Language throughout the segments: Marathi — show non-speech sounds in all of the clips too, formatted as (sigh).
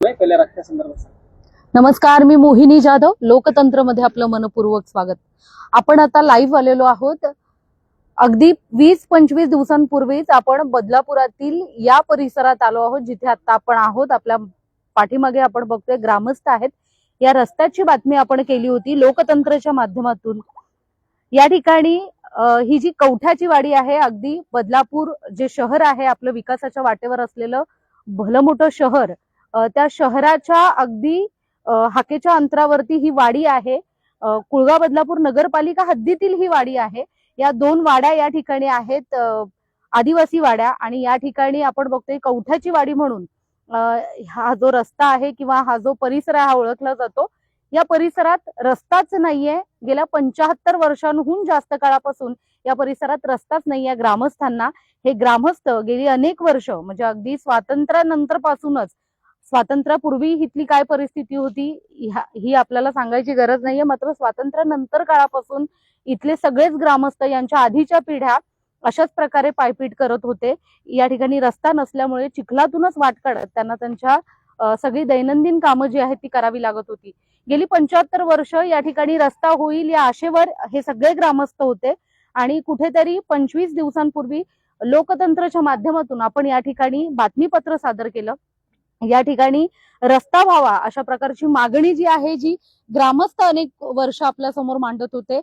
पहिल्या नमस्कार मी मोहिनी जाधव लोकतंत्रमध्ये आपलं मनपूर्वक स्वागत. आपण आता लाईव्ह आलेलो आहोत. अगदी वीस पंचवीस दिवसांपूर्वीच आपण बदलापुरातील या परिसरात आलो आहोत जिथे आता आपण आहोत. आपल्या पाठीमागे आपण बघतोय ग्रामस्थ आहेत. या रस्त्याची बातमी आपण केली होती लोकतंत्रच्या माध्यमातून. या ठिकाणी ही जी कवठ्याची वाडी आहे अगदी बदलापूर जे शहर आहे आपलं विकासाच्या वाटेवर असलेलं भलं मोठं शहर त्या शहराच्या अगदी हाकेच्या अंतरावरती ही वाडी आहे. कुळगा कुळगाव बदलापूर नगरपालिका हद्दीतील ही वाडी आहे. या दोन वाड्या या ठिकाणी आहेत आदिवासी वाड्या आणि या ठिकाणी आपण बघतोय कवठ्याची वाडी म्हणून हा जो रस्ता आहे किंवा हा जो परिसर आहे हा ओळखला जातो. या परिसरात रस्ताच नाहीये. गेल्या पंचाहत्तर वर्षांहून जास्त काळापासून या परिसरात रस्ताच नाहीये ग्रामस्थांना. हे ग्रामस्थ गेली अनेक वर्ष म्हणजे अगदी स्वातंत्र्यानंतर पासूनच स्वातंत्र्यापूर्वी इथली काय परिस्थिती होती ह्या- ही आपल्याला सांगायची गरज नाहीये. मात्र स्वातंत्र्यानंतर काळापासून इथले सगळेच ग्रामस्थ यांच्या आधीच्या पिढ्या अशाच प्रकारे पायपीट करत होते. या ठिकाणी रस्ता नसल्यामुळे चिखलातूनच वाट काढत त्यांना त्यांच्या सगळी दैनंदिन कामं जी आहेत ती करावी लागत होती. गेली पंच्याहत्तर वर्ष या ठिकाणी रस्ता होईल या आशेवर हे सगळे ग्रामस्थ होते. आणि कुठेतरी पंचवीस दिवसांपूर्वी लोकतंत्रच्या माध्यमातून आपण या ठिकाणी बातमीपत्र सादर केलं. या ठिकाणी रस्ता व्हावा अशा प्रकारची मागणी जी आहे जी ग्रामस्थ अनेक वर्ष आपल्यासमोर मांडत होते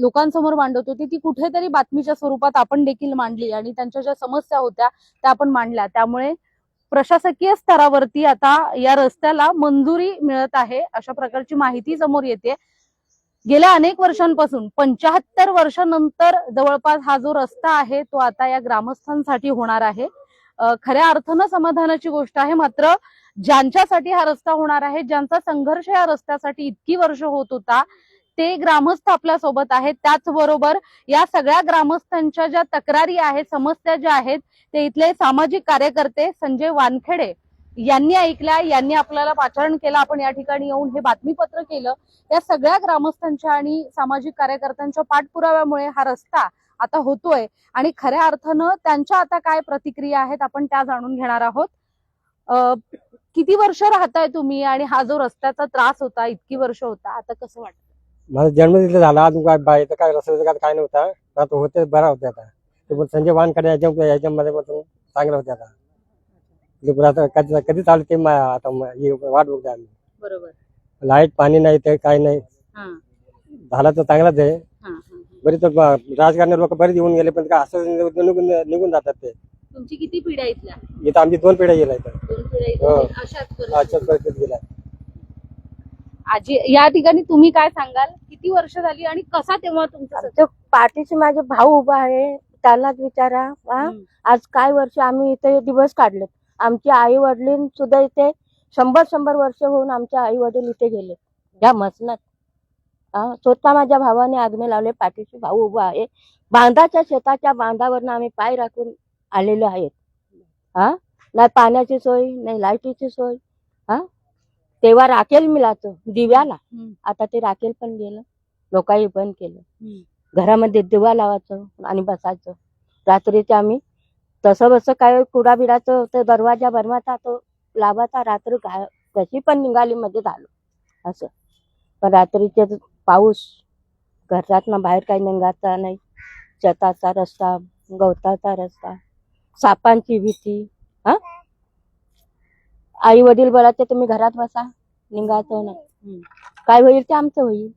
लोकांसमोर मांडत होते ती कुठेतरी बातमीच्या स्वरूपात आपण देखील मांडली आणि त्यांच्या ज्या समस्या होत्या त्या आपण मांडल्या. त्यामुळे प्रशासकीय स्तरावरती आता या रस्त्याला मंजुरी मिळत आहे अशा प्रकारची माहिती समोर येते. गेल्या अनेक वर्षांपासून पंचाहत्तर वर्षानंतर जवळपास हा जो रस्ता आहे तो आता या ग्रामस्थांसाठी होणार आहे. खऱ्या अर्थानं समाधानाची गोष्ट आहे. मात्र ज्यांच्यासाठी हा रस्ता होणार आहे ज्यांचा संघर्ष या रस्त्यासाठी इतकी वर्ष होत होता ते ग्रामस्थ आपल्यासोबत आहेत. त्याचबरोबर या सगळ्या ग्रामस्थांच्या ज्या तक्रारी आहेत समस्या ज्या आहेत ते इथले सामाजिक कार्यकर्ते संजय वानखेडे यांनी ऐकल्या. यांनी आपल्याला पाचारण केलं. आपण या ठिकाणी येऊन हे बातमीपत्र केलं. या सगळ्या ग्रामस्थांच्या आणि सामाजिक कार्यकर्त्यांच्या पाठपुराव्यामुळे हा रस्ता आता होतोय. आणि खऱ्या अर्थानं त्यांच्या आता काय प्रतिक्रिया आहेत आपण त्या जाणून घेणार आहोत. किती वर्ष राहताय तुम्ही आणि हा जो रस्त्याचा त्रास होता इतकी वर्ष होता आता कसं वाटतं? माझा जन्म तिथे झाला अजून काय बाय काय रस्त्याचं काय काय नव्हता. आता होते बरा होते आता. ते पण संजय वानकडे याच्या याच्यामध्ये पण चांगलं होते आता. कधी कधी चालू ते आता वाट बघतो आम्ही. बरोबर. लाइट पाणी नाही ते काय नाही. झाला तर चांगलाच आहे. हा हा बरी तर ब- राजकारणी लोक बरेच येऊन गेले पण असं निघून निघून जातात ते. तुमची किती पिढ्या इथल्या? इथं आमची दोन पिढ्या गेल्या इथं. हो. अशाच परिस्थितीत. गेल्या. आजी या ठिकाणी तुम्ही काय सांगाल? किती वर्ष झाली आणि कसा तेव्हा तुमचा आमच्या पाठीशी माझे भाऊ उभा आहे. त्यालाच विचारा. हा? आज काय वर्ष आम्ही इथे दिवस काढले आमचे आई वडील सुद्धा इथे शंभर शंभर वर्ष होऊन आमचे आई वडील इथे गेले या मसनात स्वतः माझ्या भावाने आग्ने लावले. पाठीशी भाऊ उभा आहे. बांधाच्या शेताच्या बांधावरनं आम्ही पाय राखून आलेलो आहेत. हा नाही पाण्याची सोय नाही लाईटीची सोय. हा तेव्हा राखेल मिळाचं दिव्याला. आता ते राखेल पण गेलं. लोकांनी बंद केलं. घरामध्ये दिवा लावायचं आणि बसायचं. रात्रीचे आम्ही तसं बसं काय कुडाबिडाचं ते दरवाजा बनवायचा तो लावायचा. रात्र कशी पण निघाली मध्ये झालो. असं. पण रात्रीचे पाऊस घरातनं बाहेर काही निघायचा नाही. शेताचा रस्ता गवताचा रस्ता सापांची भीती हा? आई वडील बोलायचे तुम्ही घरात बसा निघायचं नाही. काय होईल ते आमचं होईल.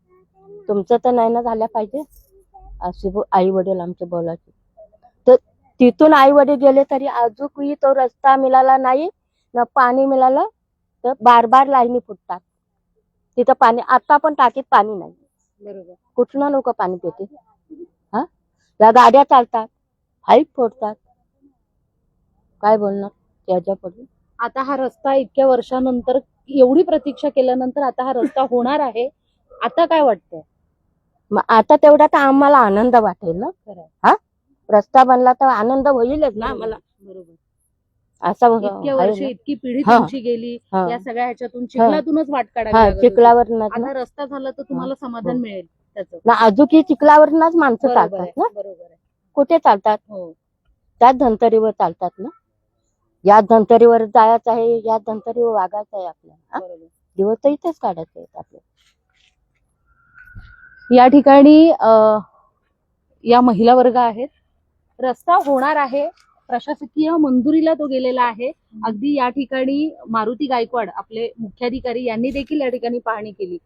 तुमचं तर नाही ना झाल्या पाहिजे असे आई वडील आमचे बोलायचे तर तिथून आई वडील गेले तरी अजूनही तो रस्ता मिळाला नाही न पाणी मिळालं तर बार बार लाईनी फुटतात. तिथं पाणी आता पण टाकीत पाणी नाही. बरोबर. कुठनं लोक पाणी पिते हा? या गाड्या चालतात हाईट फोडतात. काय बोलणार त्याच्या पुढे आता हा रस्ता इतक्या वर्षानंतर एवढी प्रतीक्षा केल्यानंतर आता हा रस्ता होणार आहे. आता काय वाटतंय? मग आता तेवढा तर आम्हाला आनंद वाटेल ना. हा? रस्ता बनला तर आनंद होईलच ना आम्हाला. बरोबर. असं इतक्या वर्ष. इतकी पिढी हा. तुमची गेली हा. या सगळ्या ह्याच्यातून चिखलातूनच वाट हा लागत होती. चिखलावर आता रस्ता झाला तर तुम्हाला समाधान हो. मिळेल त्याचं. ना अजूनही चिखलावरनच माणसं बरोबर चालतात आहे ना. बरोबर आहे. कुठे चालतात? हो. त्याच धंतरीवर चालतात ना. या धंतरीवर जायचं आहे या धंतरीवर वागायचं आहे आपल्याला हा? दिवस तर इथेच काढायचे आहेत आपले. या ठिकाणी अ, या महिला वर्ग आहेत. रस्ता होणार आहे. प्रशासकीय मंजुरीला तो गेलेला आहे. अगदी या ठिकाणी मारुती गायकवाड आपले मुख्याधिकारी यांनी देखील या ठिकाणी पाहणी केली.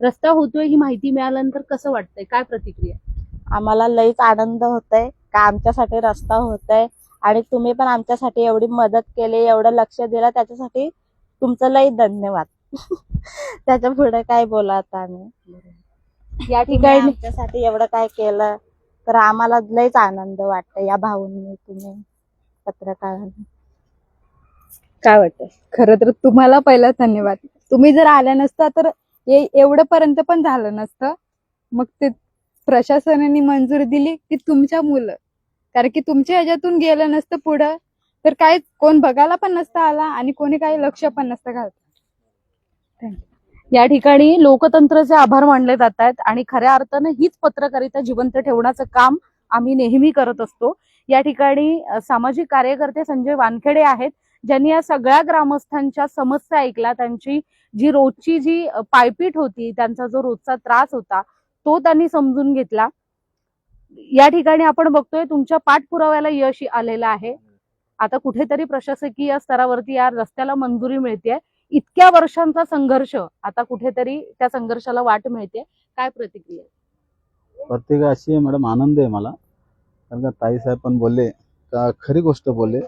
रस्ता होतोय ही माहिती मिळाल्यानंतर कसं वाटतंय? काय प्रतिक्रिया आम्हाला लईच आनंद होतोय का आमच्यासाठी रस्ता होतोय आणि तुम्ही पण आमच्यासाठी एवढी मदत केली एवढं लक्ष दिलं त्याच्यासाठी तुमचं लई धन्यवाद. (laughs) त्याच्या पुढे काय बोला आता आम्ही? या ठिकाणी आमच्यासाठी एवढं काय केलं तर आम्हाला लईच आनंद वाटतं या भाऊंनी तुम्ही. पत्रकार काय वाटतंय? खरं तर तुम्हाला पहिला धन्यवाद. तुम्ही जर आल्या नसता तर एवढं पर्यंत पण झालं नसतं. मग ते प्रशासनाने मंजुरी दिली की तुमच्या मुलं. कारण की तुमच्या ह्याच्यातून गेलं नसतं पुढं तर काय कोण बघायला पण नसतं आला आणि कोणी काही लक्ष पण नसतं घालत. या ठिकाणी लोकतंत्राचे आभार मानले जात आहेत आणि खऱ्या अर्थानं हीच पत्रकारिता जिवंत ठेवण्याचं काम आम्ही नेहमी करत असतो. या ठिकाणी सामाजिक कार्यकर्ते संजय वानखेडे आहेत ज्यांनी या सगळ्या ग्रामस्थांच्या समस्या ऐकल्या. त्यांची जी रोजची जी पायपीट होती त्यांचा जो रोजचा त्रास होता तो त्यांनी समजून घेतला. या ठिकाणी आपण बघतोय तुमच्या पाठपुराव्याला यश आलेलं आहे. आता कुठेतरी प्रशासकीय स्तरावरती या रस्त्याला मंजुरी मिळते इतक्या वर्षांचा संघर्ष आता कुठेतरी त्या संघर्षाला वाट मिळते काय प्रतिक्रिया प्रत्येक अशी आहे मॅडम आनंद आहे मला. कारण का ताईसाहेब पण बोलले का खरी गोष्ट बोलले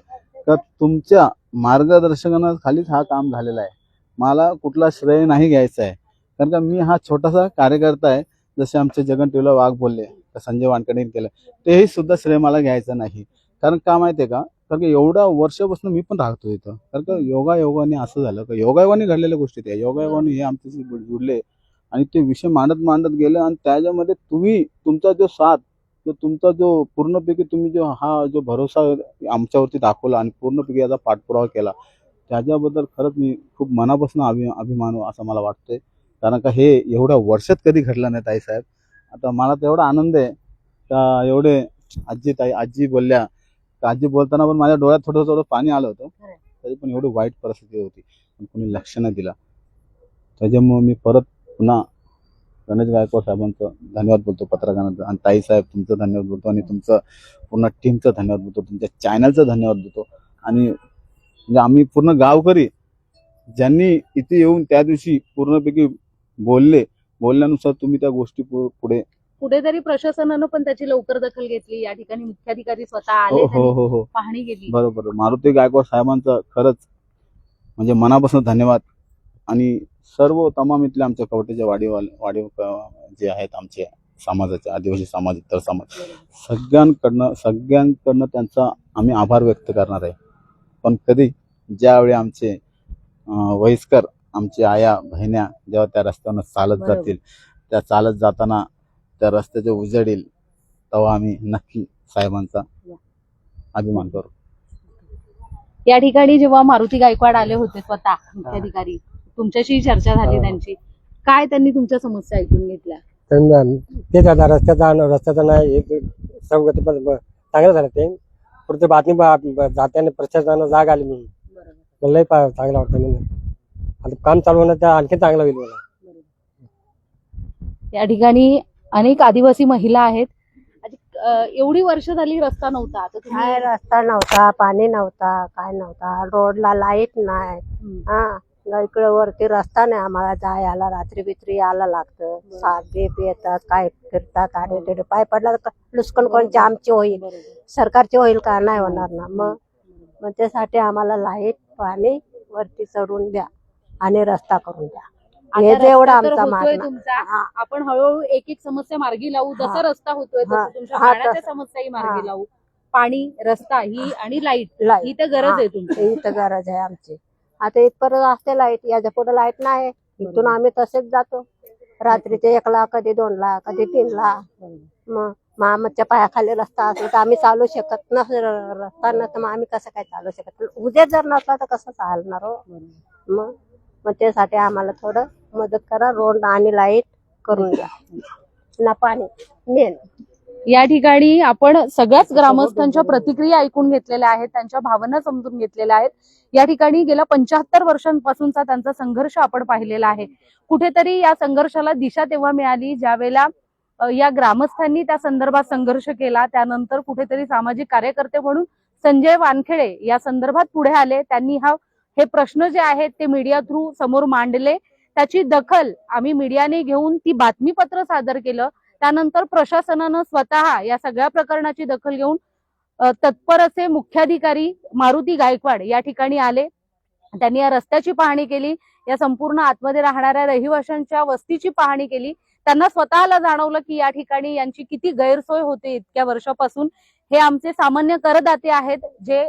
का तुमच्या मार्गदर्शकांना खालीच हा काम झालेला आहे. मला कुठला श्रेय नाही घ्यायचा आहे. कारण का मी हा छोटासा कार्यकर्ता आहे. जसे आमचे जगन टिवला वाघ बोलले संजय वानकडे केलं तेही सुद्धा श्रेय मला घ्यायचं नाही. कारण का माहिती आहे का? कारण का एवढ्या वर्षापासून मी पण राहतो इथं. कारण का योगायोगाने असं झालं का योगायोगाने घडलेल्या गोष्टी त्या. योगायोगाने हे आमच्याशी जुडले आणि ते विषय मांडत मांडत गेलं आणि त्याच्यामध्ये तुम्ही तुमचा जो साथ जो तुमचा जो पूर्णपैकी तुम्ही जो हा जो भरोसा आमच्यावरती दाखवला आणि पूर्णपैकी याचा पाठपुरावा केला त्याच्याबद्दल खरंच मी खूप मनापासून अभि अभिमान असं मला वाटतंय. कारण का हे एवढ्या वर्षात कधी घडलं नाही ताईसाहेब. आता मला तर एवढा आनंद आहे. का एवढे आजी ताई आजी बोलल्या आजी बोलताना पण माझ्या डोळ्यात थोडं थोडं पाणी आलं होतं. तरी पण एवढी वाईट परिस्थिती होती. पण कोणी लक्ष नाही दिला. त्याच्यामुळे मी परत पुन्हा गणेश गायकवाड साहेबांचं धन्यवाद बोलतो पत्रकारांचं आणि ताई साहेब तुमचं धन्यवाद बोलतो आणि तुमचं पूर्ण टीमचं धन्यवाद बोलतो. तुमच्या चॅनलचं धन्यवाद देतो आणि म्हणजे आम्ही पूर्ण गावकरी ज्यांनी इथे येऊन त्या दिवशी पूर्णपैकी बोलले बोलल्यानुसार तुम्ही त्या गोष्टी पु- पुढे कुठेतरी प्रशासनानं पण त्याची लवकर दखल घेतली. या ठिकाणी मुख्याधिकारी स्वतः आले हो हो हो हो. पाहणी केली. बरोबर. मारुती गायकवाड साहेबांचं खरंच म्हणजे मनापासून धन्यवाद. आणि सर्व तमाम इथले आमच्या कवटेच्या वाडीवाल वाडी जे आहेत आमचे समाजाचे आदिवासी समाज इतर समाज सगळ्यांकडनं सगळ्यांकडनं त्यांचा आम्ही आभार व्यक्त करणार आहे. पण कधी ज्यावेळी आमचे वयस्कर आमचे आया बहिण्या जेव्हा त्या रस्त्यानं चालत. जातील त्या चालत जाताना त्या रस्त्याचे उजेड येईल तेव्हा आम्ही नक्की साहेबांचा अभिमान करू. या ठिकाणी जेव्हा मारुती गायकवाड आले होते स्वतः मुख्याधिकारी तुमच्याशी चर्चा झाली हा. त्यांची. काय त्यांनी तुमच्या समस्या ऐकून घेतल्या? त्यांना तेच आता रस्त्याचा रस्त्याचा नाही हे ते सर्व गती पण ब- चांगलं झालं ते. पुढे बातमी ब- ब- जात्याने प्रशासनानं जाग आली म्हणून. मला लई पा- चांगलं वाटतं म्हणून. आता काम चालू होणं त्या आणखी चांगलं होईल मला या ठिकाणी अनेक आदिवासी महिला आहेत. अं, एवढी वर्ष झाली रस्ता नव्हता. तुम्ही- काय रस्ता नव्हता पाणी नव्हता काय नव्हता रोडला लाइट नाही. हम्म. हा. इकडे वरती रस्ता नाही आम्हाला जायला. रात्री बित्री यायला लागतं. साप बीप येतात काय फिरतात आडे तिडे पाय पडला तर लुस्कन कोणची आमची होईल. सरकारची होईल का? नाही होणार ना. मग मग त्यासाठी आम्हाला लाइट पाणी वरती चढून द्या आणि रस्ता करून द्या. हे जेवढं आमचा मागणं. आपण हळूहळू एक एक समस्या मार्गी लावू. जसा. रस्ता होतोय. तसं. समस्याही मार्गी. लावू. पाणी रस्ता ही आणि लाइट. ही तर गरज. आहे तुमची. ही तर गरज आहे आमची. आता इथपर्यंत असते लाइट याच्यापुढे लाइट नाही. इथून आम्ही तसेच जातो. रात्रीचे एकला कधी दोनला कधी तीनला मग मामाच्या पायाखाली रस्ता असला तर आम्ही चालू शकत नस रस्ता नसतं मग आम्ही कसं काय चालू शकत? उद्या जर नसला तर कसं चालणार हो? मग मग त्यासाठी आम्हाला थोडं मदत करा. रोड आणि लाइट करून द्या. (laughs) ना पाणी मेन. या ठिकाणी आपण सगळ्याच ग्रामस्थांच्या प्रतिक्रिया ऐकून घेतलेल्या आहेत त्यांच्या भावना समजून घेतलेल्या आहेत. या ठिकाणी गेल्या पंच्याहत्तर वर्षांपासूनचा त्यांचा संघर्ष आपण पाहिलेला आहे. कुठेतरी या संघर्षाला दिशा तेव्हा मिळाली ज्यावेळेला या ग्रामस्थांनी त्या संदर्भात संघर्ष केला. त्यानंतर कुठेतरी सामाजिक कार्यकर्ते म्हणून संजय वानखेडे या संदर्भात पुढे आले. त्यांनी हा हे प्रश्न जे आहेत ते मीडिया थ्रू समोर मांडले. त्याची दखल आम्ही मीडियाने घेऊन ती बातमीपत्र सादर केलं. त्यानंतर प्रशासनानं स्वतः या सगळ्या प्रकरणाची दखल घेऊन तत्पर असे मुख्याधिकारी मारुती गायकवाड या ठिकाणी आले. त्यांनी या रस्त्याची पाहणी केली. या संपूर्ण आतमध्ये राहणाऱ्या रहिवाशांच्या वस्तीची पाहणी केली. त्यांना स्वतःला जाणवलं की या ठिकाणी यांची किती गैरसोय होते इतक्या वर्षापासून. हे आमचे सामान्य करदाते आहेत जे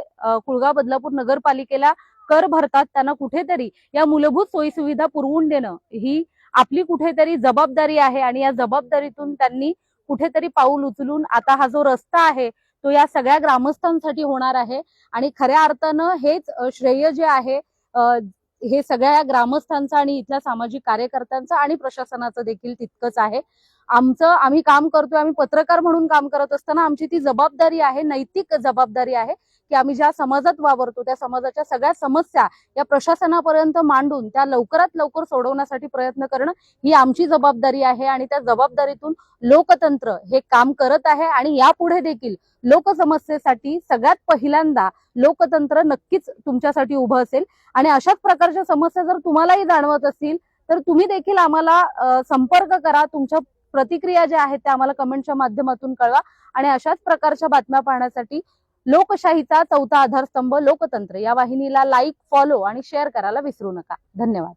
कुळगाव बदलापूर नगरपालिकेला कर भरतात. त्यांना कुठेतरी या मूलभूत सोयीसुविधा पुरवून देणं ही आपली कुठेतरी जबाबदारी आहे आणि या जबाबदारीतून त्यांनी कुठेतरी पाऊल उचलून आता हा जो रस्ता आहे तो या सगळ्या ग्रामस्थांसाठी होणार आहे. आणि खऱ्या अर्थानं हेच श्रेय जे आहे हे सगळ्या ग्रामस्थांचं आणि इथल्या सामाजिक कार्यकर्त्यांचं आणि प्रशासनाचं देखील तितकंच आहे. आमचं आम्ही काम करतोय आम्ही पत्रकार म्हणून काम करत असताना आमची ती जबाबदारी आहे नैतिक जबाबदारी आहे की आम्ही ज्या समाजात वावरतो त्या समाजाच्या सगळ्या समस्या या प्रशासनापर्यंत मांडून त्या लवकरात लवकर सोडवण्यासाठी प्रयत्न करणं ही आमची जबाबदारी आहे आणि त्या जबाबदारीतून लोकतंत्र हे काम करत आहे आणि यापुढे देखील लोकसमस्येसाठी सगळ्यात पहिल्यांदा लोकतंत्र नक्कीच तुमच्यासाठी उभं असेल. आणि अशाच प्रकारच्या समस्या जर तुम्हालाही जाणवत असतील तर तुम्ही देखील आम्हाला संपर्क करा तुमच्या प्रतिक्रिया ज्या आहेत त्या आम्हाला कमेंटच्या माध्यमातून कळवा. आणि अशाच प्रकारच्या बातम्या पाहण्यासाठी लोकशाहीचा चौथा आधारस्तंभ लोकतंत्र. या वाहिनीला लाईक फॉलो आणि शेअर करायला विसरू नका. धन्यवाद.